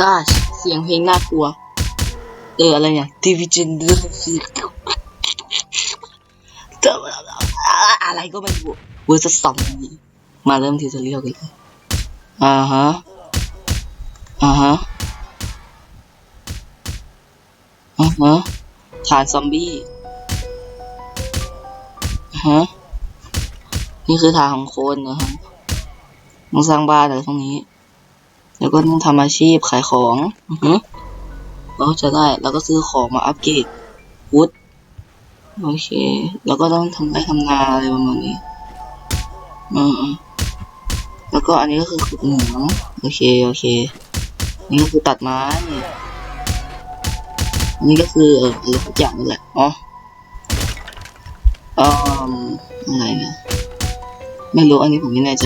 อ่าเสียงเพลงน่ากลัว เอออะไรเนี่ยทีวีจินอะไรก็ไม่รู้เวอร์จะสองมาเริ่มทีจะเรียกกันเลยอ่าฮะ อ่าฮะ อ่าฮะฐานซอมบี้อฮะ นี่คือฐานของคนนะครับต้องสร้างบ้านอะไรตรงนี้ แล้วก็ต้องทำอาชีพขายของอือฮึเราจะได้แล้วก็ซื้อของมาอัปเกรดวุฒโอเค แล้วก็ต้องทำไรทำนาอะไรประมาณนี้อืมแล้วก็อันนี้ก็คือขุดเหมืองโอเคโอเค นี่ก็คือตัดไม้อันนี้ก็คือเอออะไรทุกอย่างนี่แหละอ๋ออืมอะไรเนี่ยไม่รู้อันนี้ผมไม่แน่ใจ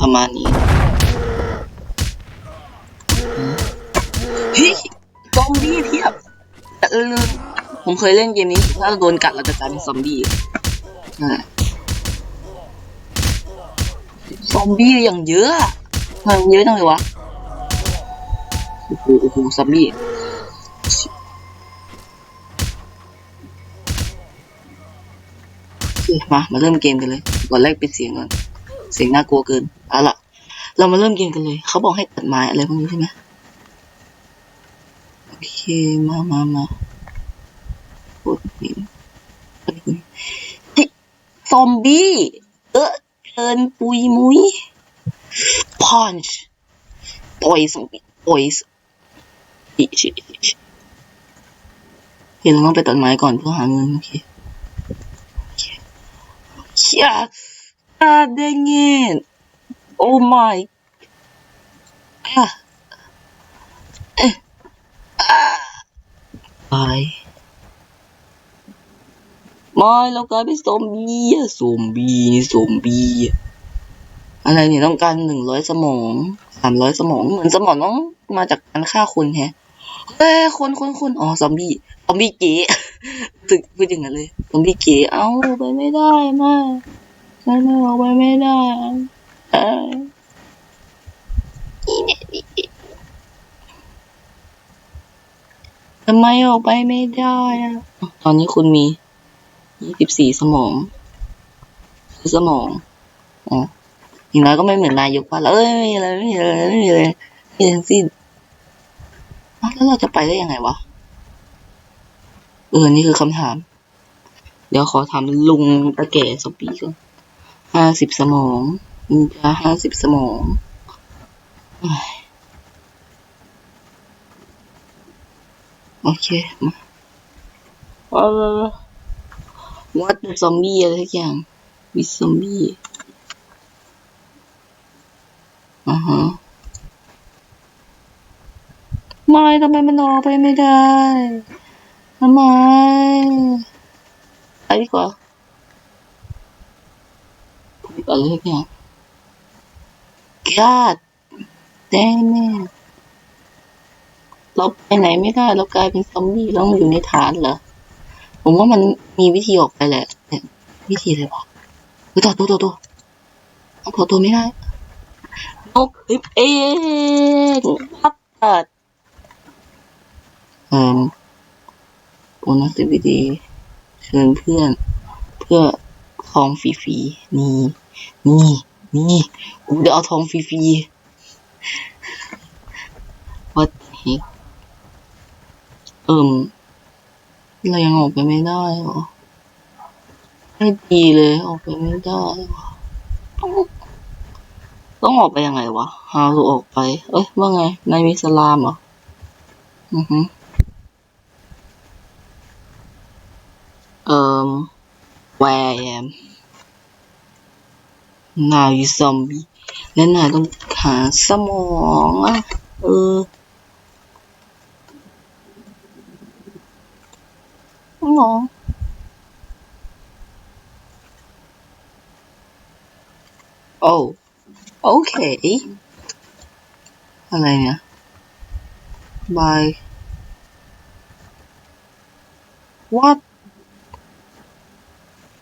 ประมาณนี้เฮ้ยซอมบี้เทียบเออผมเคยเล่นเกมนี้ ถ้าเราโดนกัดเราจะกลายเป็นซอมบี้นั่นแหละซอมบี้อย่างเยอะอะทำไมมันเยอะจังเลยวะโอ้โหโอ้โหซอมบี้โอเคมา มาเริ่มเกมกันเลยก่อนแรกปิดเสียงก่อน เสียงน่ากลัวเกิน เอาล่ะ เรามาเริ่มเกมกันเลย เขาบอกให้ตัดไม้อะไรพวกนี้ใช่ไหมโอเค มามามาพูดนเฮ้ซอมบี้ เออเกินปุยมุย punch ต่อยซอมบี้ต่อยอิชิอิชิเห็นเราต้องไปตัดไม้ก่อนเพื่อหาเงินโอเคโอเคเชี่ย Ah, dang it. Oh my. Ah. Eh. Ah. ตายไม่เรากลายเป็นซอมบี้อะซอมบี้นี่ซอมบี้อะอะไรเนี่ยต้องการหนึ่งร้อยสมองสามร้อยสมองเหมือนสมองต้องมาจากการฆ่าคนแฮะเอ้ยคนคนคนอ๋อซอมบี้ซอมบี้เก๋ตึกพูดอย่างนั้นเลยซอมบี้เก๋เอ้าไปไม่ได้มากฉันออกไปไม่ได้ เออนี่เนี่ยมีทำไมออกไปไม่ได้อะตอนนี้คุณมียี่สิบสี่สมองคือสมองอ๋ออย่างน้อยก็ไม่เหมือนนายกว่าแล้วเอ้ยไม่มีอะไรไม่มีอะไรไม่มีอะไรไม่มีทั้งสิ้นแล้วเราจะไปได้ยังไงวะเออนี่คือคำถาม เดี๋ยวขอถามลุงตะแก่สปีก่อนห้าสิบสมอง นินจาห้าสิบสมองโอเคมาว้าววัดซอมบี้อะไรทุกอย่างวิซอมบี้อ่าฮะไม่ทำไมมันออกไปไม่ได้ทำไมไปดีกว่าอะไรสักอย่าง God damn it เราไปไหนไม่ได้ เรากลายเป็นซอมบี้แล้วอยู่ในฐานเหรอ ผมว่ามันมีวิธีออกไปแหละ วิธีอะไรวะเฮ้ยต่อตัวตัวตัวเอาต่อตัวไม่ได้นกอึบเองวัดเปิดเอ่อโบนัสวิดีเชิญเพื่อน เพื่อทองฟรีๆนี่ นี่ นี่กูจะเอาทองฟรีๆ what the heck เอิ่มเรายังออกไปไม่ได้เหรอไม่ดีเลยออกไปไม่ได้วะต้องต้องออกไปยังไงวะหาลูออกไป เอ้ยว่าไงนายมีสลามเหรออือฮึเอ่อ where I am now you zombie และนายต้องหาสมองอะเออสมองโอ้โอเค อะไรเนี่ย by what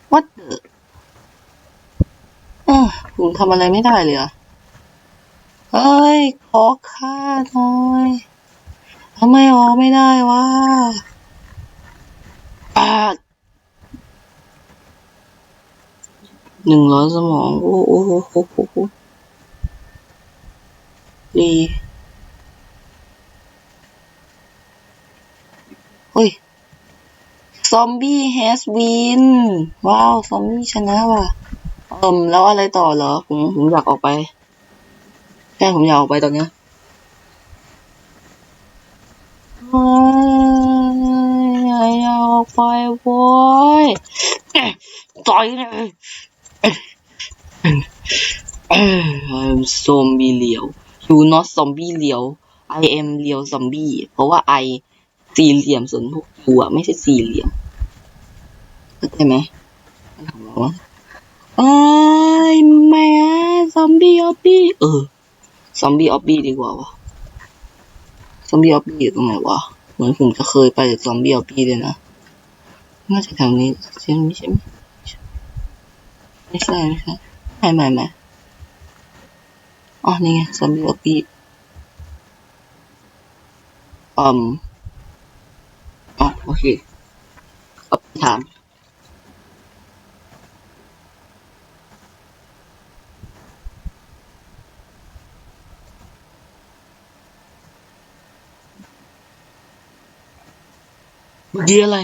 what the เออผมทำอะไรไม่ได้เลยเหรอะฮยขอค่าหน่อยทำไมออกไม่ได้วะอ่าหนึ่งร้อยสมอง โอ้โอ้โอ้โอ้โอ้โอ้ดีเฮ้ย ซอมบี้ has win ว้าว ซอมบี้ชนะว่ะ เอิมแล้วอะไรต่อเหรอ ผมผมอยากออกไปใช่ผมอยากออกไปตอนเนี้ยเฮ้อยากออกไปโว้ยต่อยเลยเอ้ย I'm zombie เหลียว you not zombie เหลียว I am เหลียว zombie เพราะว่า I สี่เหลี่ยมส่วนพวก you อะไม่ใช่สี่เหลี่ยมเข้าใจไหมมันทำอะไรวะ เอ้ยแม่ซอมบี้ออบบี้เออ ซอมบี้ออบบี้ดีกว่าวะซอมบี้ออบบี้อยู่ตรงไหนวะ เหมือนผมจะเคยไปแต่ซอมบี้ออบบี้เลยนะ น่าจะแถวนี้ใช่ไหมใช่ไหมไม่ใช่ไม่ใช่ไม่ไม่ไม่อ๋อ นี่ไงซอมบี้ออบบี้อืมอ๋อโอเคถาม เมื่อกี้อะไร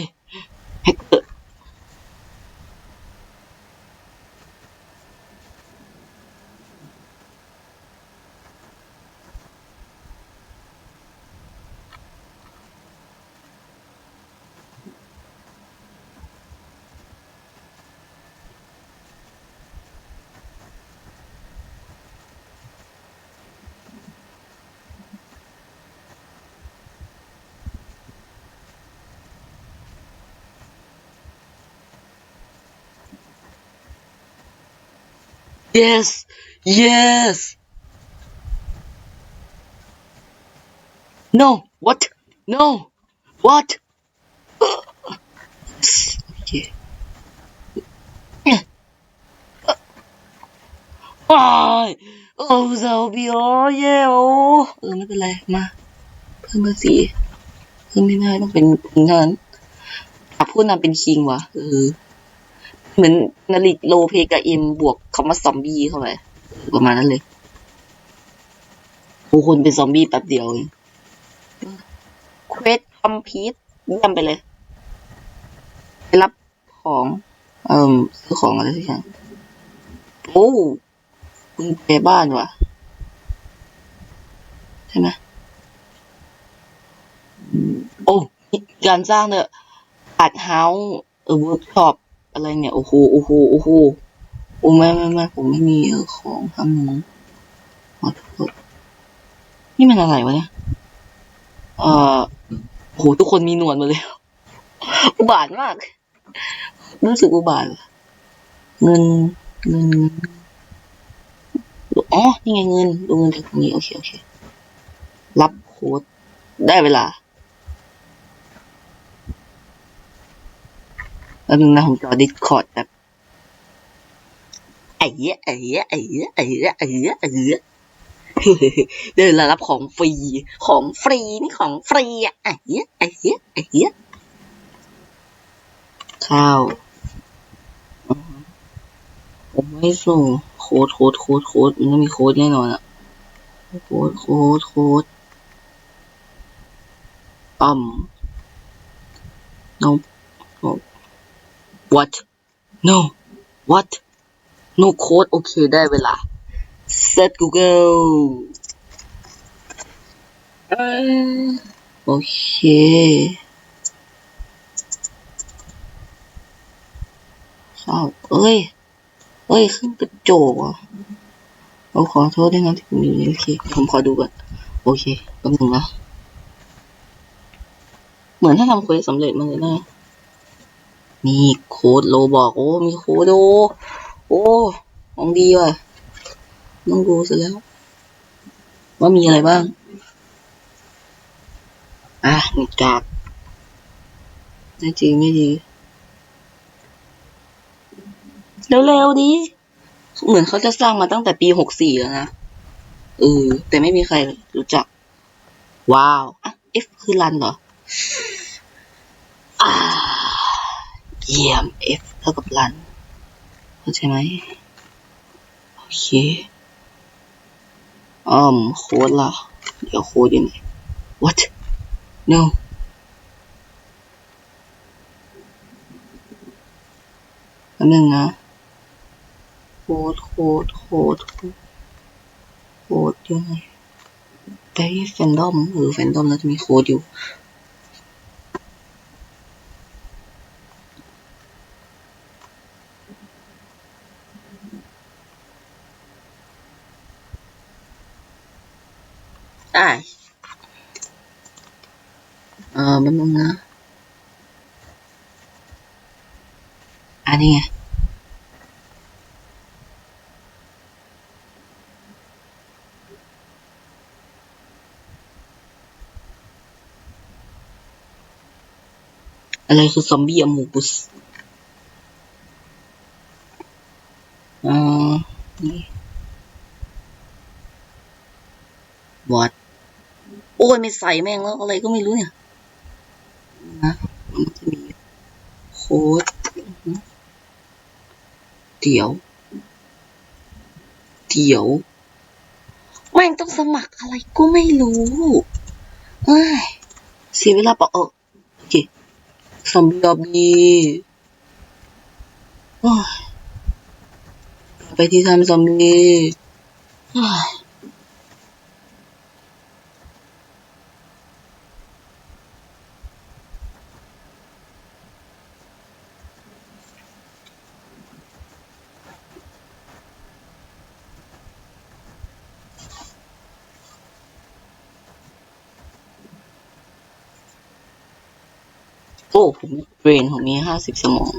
yes yes no what no what yes okay อ้ยโอ้ซาบิโอเยโอเออไม่เป็นไร มา เพิ่มมาสีเพิ่มไม่ได้ต้องเป็นงานั้นอะพูดนำเป็นคิงวะเออ เหมือนนาริกโลเพกับเอ็มบวกคำว่าซอมบี้เข้าไปประมาณนั้นเลยโอ้คนเป็นซอมบี้แป๊บเดียวเองเควสคอมพีทเยี่ยมไปเลยไปรับของ เอ่มซื้อของอะไรสักอย่างโอ้คุณไปบ้านวะใช่ไหมโอ้การสร้างเนี่ยอัดเฮาส์เออเวิร์กช็อป อะไรเนี่ย โอ้โห โอ้โห โอ้โห โอ้ไม่ไม่ไม่ผมไม่มีเออของทำหนูขอโทษนี่มันอะไรวะเนี่ย เอ่อโอ้โห ทุกคนมีหนวดมาเลย อุบาทมาก รู้สึกอุบาทเงิน เงิน อ๋อ นี่ไงเงิน ดูเงินจากตรงนี้ โอเค โอเค รับโค้ดได้เวลา แล้วนึงนะผมจอดิสคอร์ดแบบไอ้เหี้ยไอ้เหี้ยไอ้เหี้ยไอ้เหี้ยไอ้เหี้ยไอ้เหี้ยเดินรับของฟรี ของฟรีนี่ของฟรีอะไอ้เหี้ยไอ้เหี้ยไอ้เหี้ยข้าวผมไม่ส่งโค้ดโค้ดโค้ดโค้ดมันต้องมีโค้ดแน่นอนอะโค้ดโค้ดโค้ดอืม no no what no what no code โอเคได้เวลา set google โอเคเข้าเอ้ย เอ้ย ขึ้นกระจกอะเราขอโทษด้วยนะที่ผมอยู่นี่โอเค ผมขอดูก่อน โอเคแป๊บนึงนะ เหมือนถ้าทำเควสสำเร็จมันเลยนะ นี่โค้ดโลบอกโอ้ มีโค้ดโอโอ้ ของดีว่ะ ต้องดูซะแล้ว ว่ามีอะไรบ้าง อะหนึ่งกากไม่จริงไม่ดี เร็วๆดี เหมือนเขาจะสร้างมาตั้งแต่ปีหกสี่แล้วนะ เออ แต่ไม่มีใครรู้จัก ว้าว อะ F คือรันเหรอ อ่า เยี่ยม F เท่ากับรันเข้าใจไหมโอเคอืมโค้ดล่ะ เดี๋ยวโค้ดอยู่ไหน what no อันหนึ่งนะโค้ดโค้ดโค้ดโค้ดอยู่ไหนไปแฟนดอมหรือแฟนดอมแล้วจะมีโค้ดอยู่ ได้เออมันนึงนะอันนี้ไง อะไรคือซอมบี้อมูบุสอ่านี่วัดโอ้ยไม่ใส่แม่งแล้วอะไรก็ไม่รู้เนี่ยนะมันจะมีโค้ดเดี๋ยว เดี๋ยวแม่งต้องสมัครอะไรก็ไม่รู้เอ้ยเสียเวลาเปล่าเออ ซอมบี้ดอบบี้ไปที่ทำซอมบี้ โอ้ ผมเบรนผมมีห้าสิบสมอง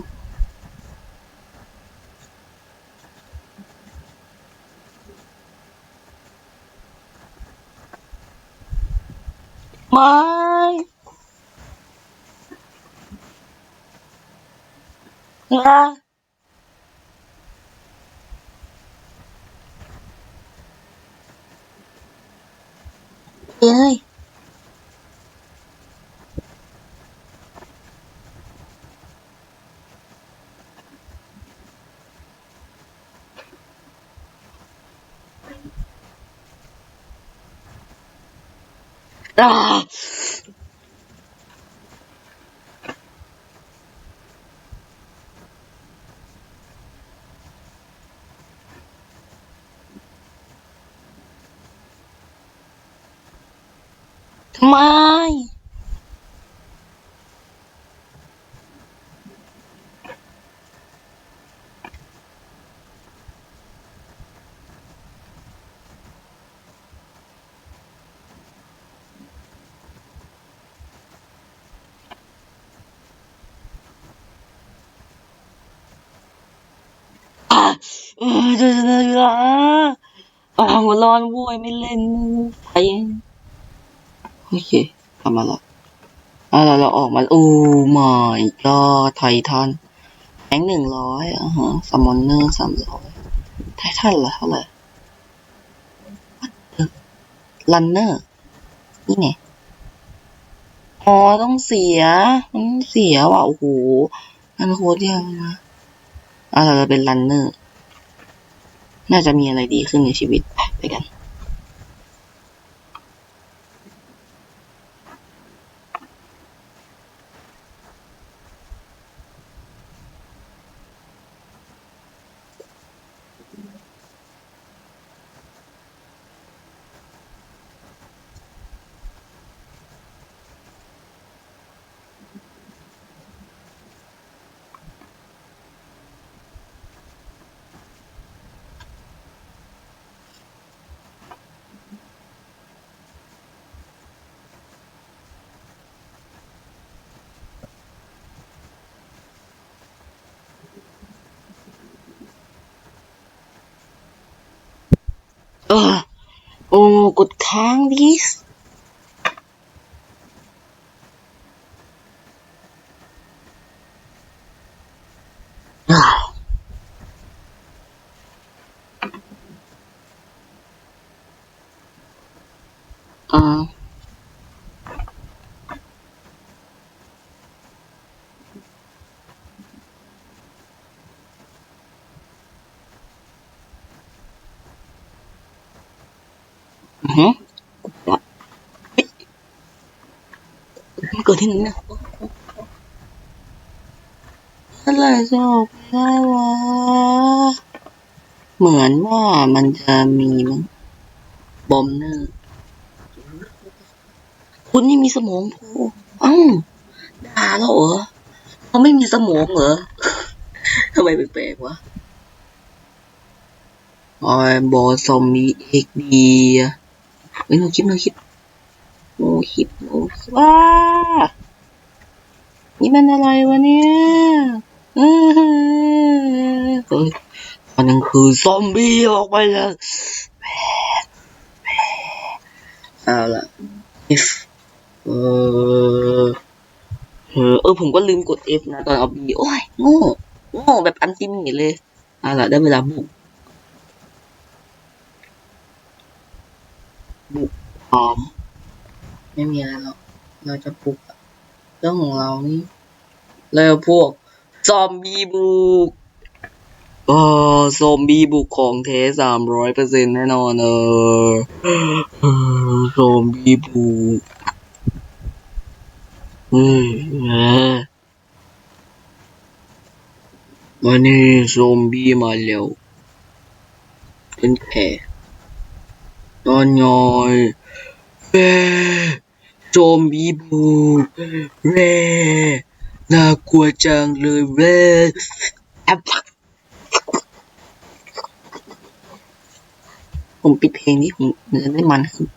ไม่นะเอ้ย อ่าท เออเดี๋ยวเดี๋ยวเดี๋ยวอะหัวร้อนโว้ยไม่เล่นไปโอเคทำมาละอะเราเราออกมาโอ้ my god ไททันแรงหนึ่งร้อยอะฮะซัมอนเนอร์สามร้อยไททันละเท่าไหร่ลันเนอร์นี่ไงอ๋อต้องเสีย มันเสียว่ะ โอ้โห อันโคตรยากนะอะเราจะเป็นรันเนอร์ น่าจะมีอะไรดีขึ้นในชีวิต ไปกัน เออ โอ้กดค้างดิสอ่า อ่าอือฮึละเฮ้ยมันเกิดที่ไหนเนี่ยอะไรจะออกไปได้วะเหมือนว่ามันจะมีมั้งบอมเนอร์คุณนี่มีสมองโพเอ้าด่าแล้วเหรอเขาไม่มีสมองเหรอทำไมแปลกๆวะออยบอซอมบี้เอ็กดีเฮ้ยโนคลิปโนคลิปโนคลิปโนคลิป ว้านี่มันอะไรวะเนี่ยอื้อหือเฮ้ยอันนั้นคือซอมบี้ออกไปแล้วเอาล่ะ F เออเออเออผมก็ลืมกด F นะตอนเอา B โอ้ยโง่โง่แบบอันติมีเลยเอาละได้เวลาบุก บุกพร้อม ไม่มีอะไรหรอกเราจะบุกเรื่องของเรานี่แล้วพวกซอมบี้บุกเออซอมบี้บุกของแท้สามร้อยเปอร์เซ็นต์แน่นอนเออซอมบี้บุกเฮ้ยแหมวันนี้ซอมบี้มาแล้วเป็นแผลตอนย้อยแร่ ซอมบี้บุกแร่น่ากลัวจังเลยแร่แอบผมปิดเพลงนี้ผมมันจะได้มันขึ้น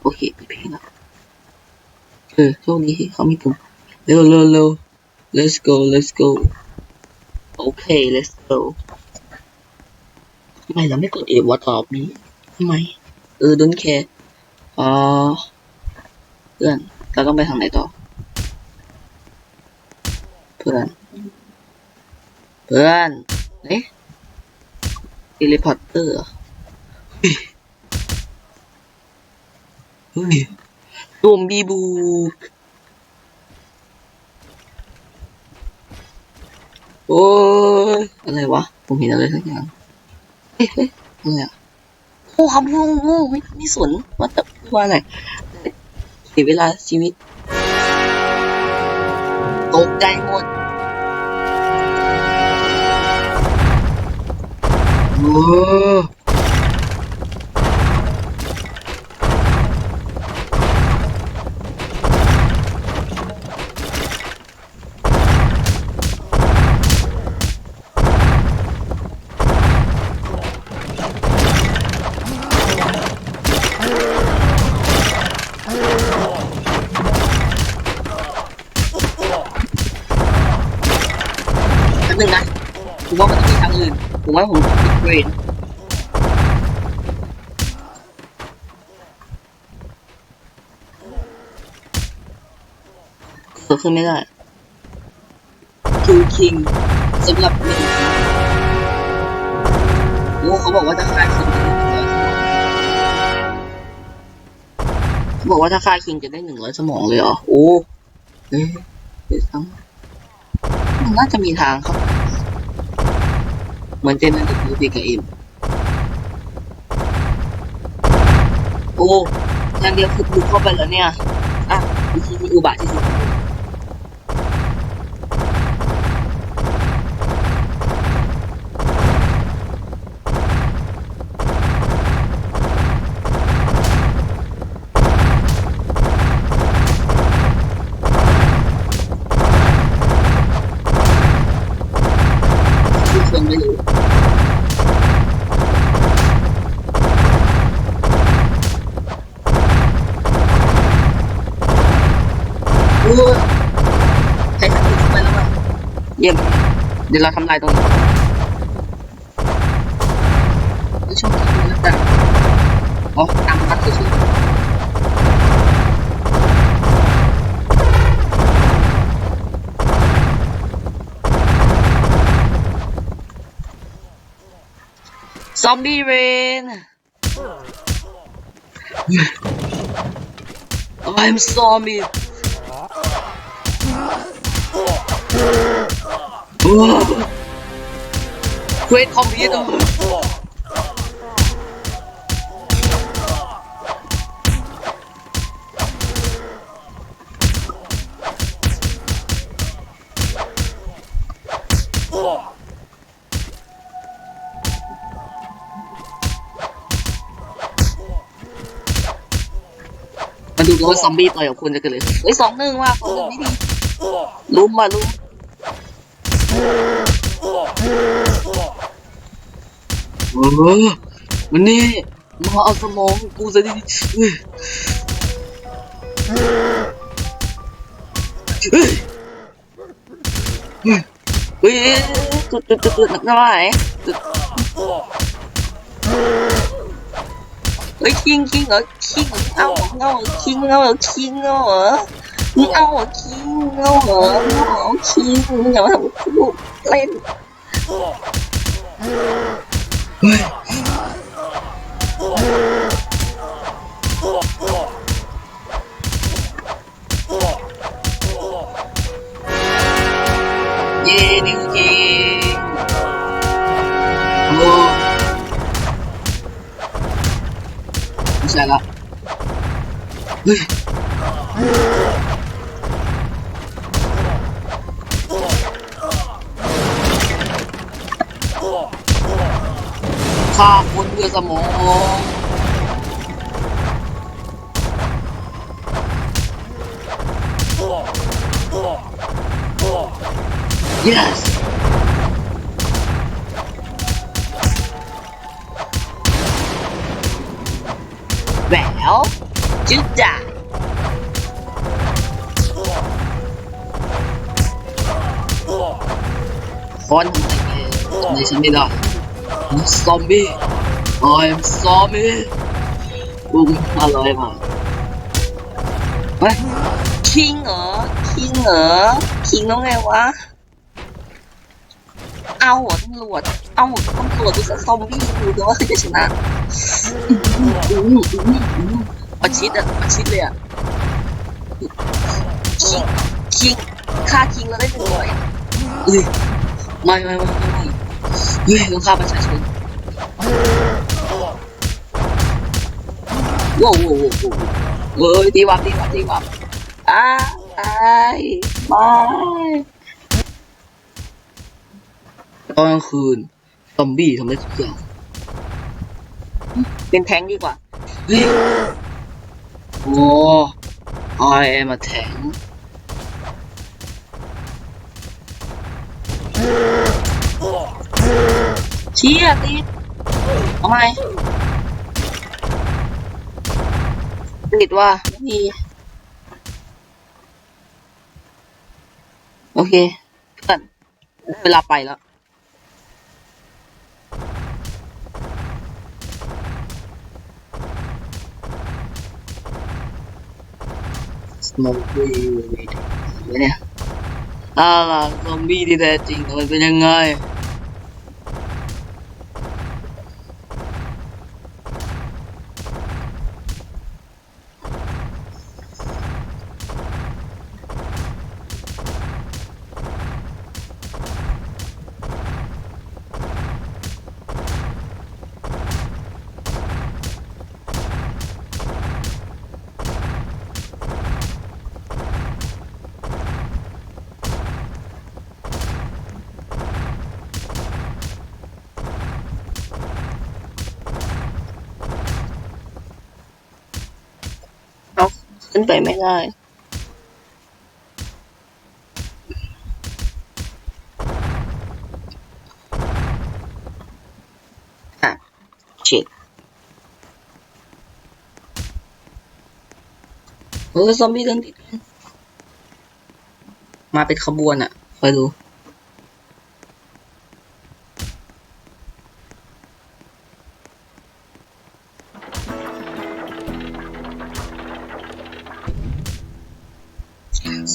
โอเคปิดเพลงแล้วเออโชคดีที่เขามีปุ่มเร็วเร็วเร็ว let's go let's go โอเค let's go ทำไมเราไม่กดเอวตอบนี้ทำไมเออ don't care อ๋อเพื่อน เราต้องไปทางไหนต่อ เพื่อน เพื่อนเอ๊ะเทเลพอร์เตอร์เฮ้ยเฮ้ยซอมบีบุกโอ้ยอะไรวะ ผมเห็นอะไรสักอย่างเฮ้ยเฮ้ยอะไรอะโอ้ครับงูงูไม่ไม่สนว่าแต่ ว่าอะไรเสียเวลาชีวิตตกใจหมดโอ้ ผมว่ามันต้องมีทางอื่น ผมว่าผมปิดเบรนเกิดขึ้นไม่ได้คิวคิงสำหรับหนึ่งโอ้เขาบอกว่าถ้าฆ่าคิงจะได้หนึ่งร้อยสมองเขาบอกว่าถ้าฆ่าคิงจะได้หนึ่งร้อยสมองเลยเหรอ โอ้เอ๊ะเดี๋ยวซ้ำมันน่าจะมีทางครับ เหมือนเจนนั่นจะพูดกับเอ็มโอ้ทางเดียวคือบุกเข้าไปแล้วเนี่ย อะวิธีที่อุบาทที่สุด เยี่ยม เดี๋ยวเราทำลายตรงนี้ไม่ชอบทำแล้วกันอ๋อตามพัดเฉยซอมบี้เรน I'm zombie เวทคอมพิวเตอร์มาดูกันว่าซอมบี้ต่อยกับคุณจะเกิดอะไรขึ้นเฮ้ยสองหนึ่งว่ะสองหนึ่งนี่ดีลุมมาลุม เออมันนี่มาเอาสมองกูซะดีๆเฮ้ยเฮ้ยเฮ้ยจุดจุดจุดจุดน้ำไหลเฮ้ยคิงคิงเหรอคิงเอาเอาคิงเอาคิงเอาเหรอ นี่เอาหรอคิงเอาเหรอมึงเอาคิงมึงอย่ามาทำกูเล่น เฮ้ย คนด้วยสมอง yes แหววจุดจ่าคอน I'm zombie บุ้มอะไรมาเฮ้ยคิงเหรอคิงเหรอคิงน้องไงวะ เอาหัวตำรวจ เอาหัวตำรวจดูซะซอมบี้ดูดูว่าใครจะชนะอืมอืมอืมอืมประชิดอะประชิดเลยอะคิงคิงฆ่าคิงแล้วได้หนึ่งหน่วยเอ้ยไม่ไม่ไม่ไม่ไม่เฮ้ยต้องฆ่าประชาชน ว้าวว้าวว้าวเฮ้ยตีวับตีวับตีวับอ้ายตายบาตอนกลางคืนซอมบี้ทำได้ทุกอย่างเป็นแทงดีกว่าเฮ้ยโอ้ I am a tank เชี่ยติทำไม ติดว่าไม่มีโอเคเพื่อนเวลาไปแล้ว smoke weed เนี่ยอ่าล่ะซอมบี้ที่แท้จริงมันเป็นยังไง เอา ขึ้นไปไม่ได้เช็ดเออซอมบี้เดินติดมาเป็นขบวนอะคอยดู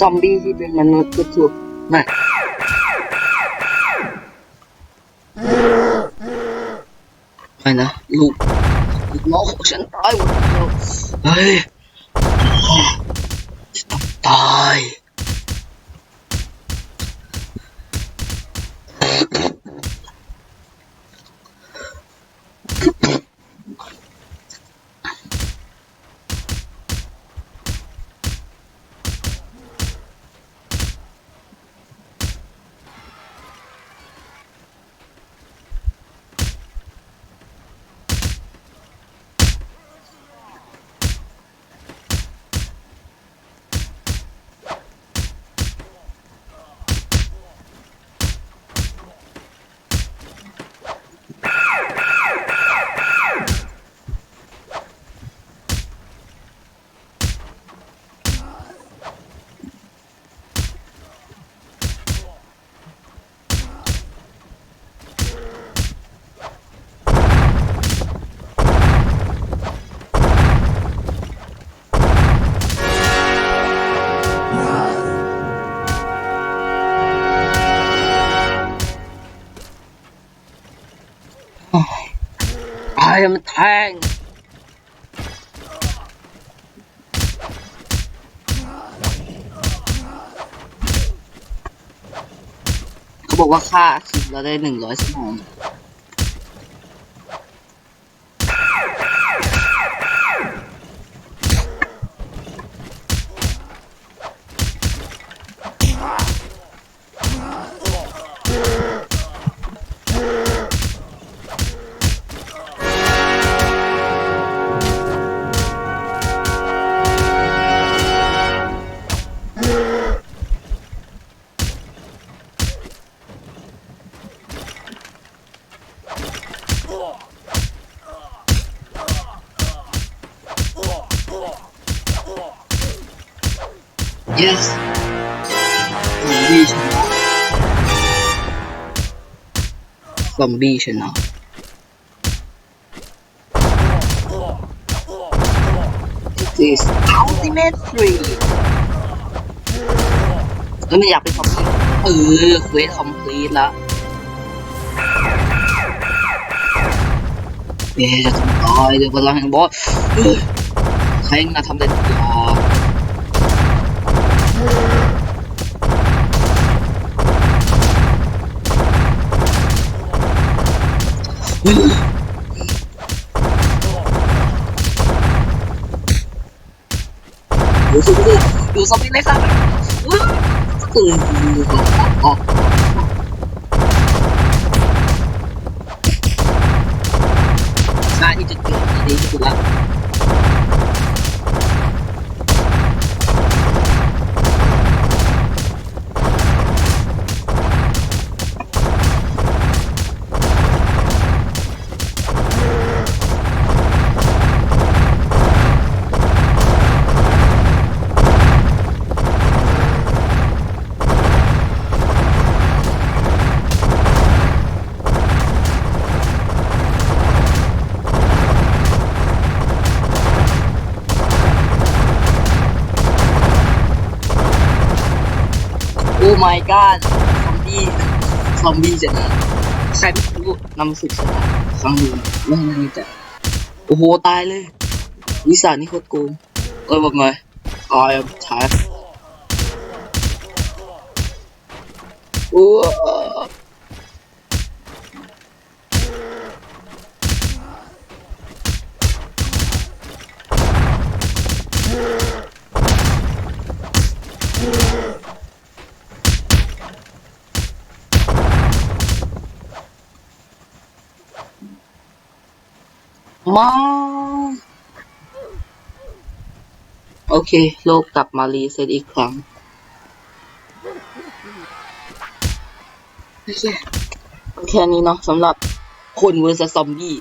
อมบี้ที่เป็นมนุษย์ก็ถูกมาไปนะลูกลูกน้องของฉันตายหมดแล้วเฮ้ย ให้มันแทงเขาบอกว่าค่าคิดเราได้หนึ่งร้อยสมอง yes ซอมบี้ชนะซอมบี้ชนะ This is ultimate free เอ้ยไม่อยากเป็นซอมบี้เออเควสคอมพลีทละเย้จะต้องตายเดี๋ยวพลังแห่งบอสใครน่าทำได้ทุกอย่าง ดูสิดูสิดูซอมบี้เลยครับเฮ้ยตื่นออก อ้ my god ซอมบี้ซอมบี้ชนะใครไม่รู้นำศึกครั้งหนึ่งไม่น่าจะโอ้โห ตายเลย วิสานี่โคตรโกงเอ้ยบอกไง I am tired โอ้ มาโอเค โลกกลับมารีเซ็ตอีกครั้งโอเคแค่นี้เนาะสำหรับคนเวอร์ซซอมบี้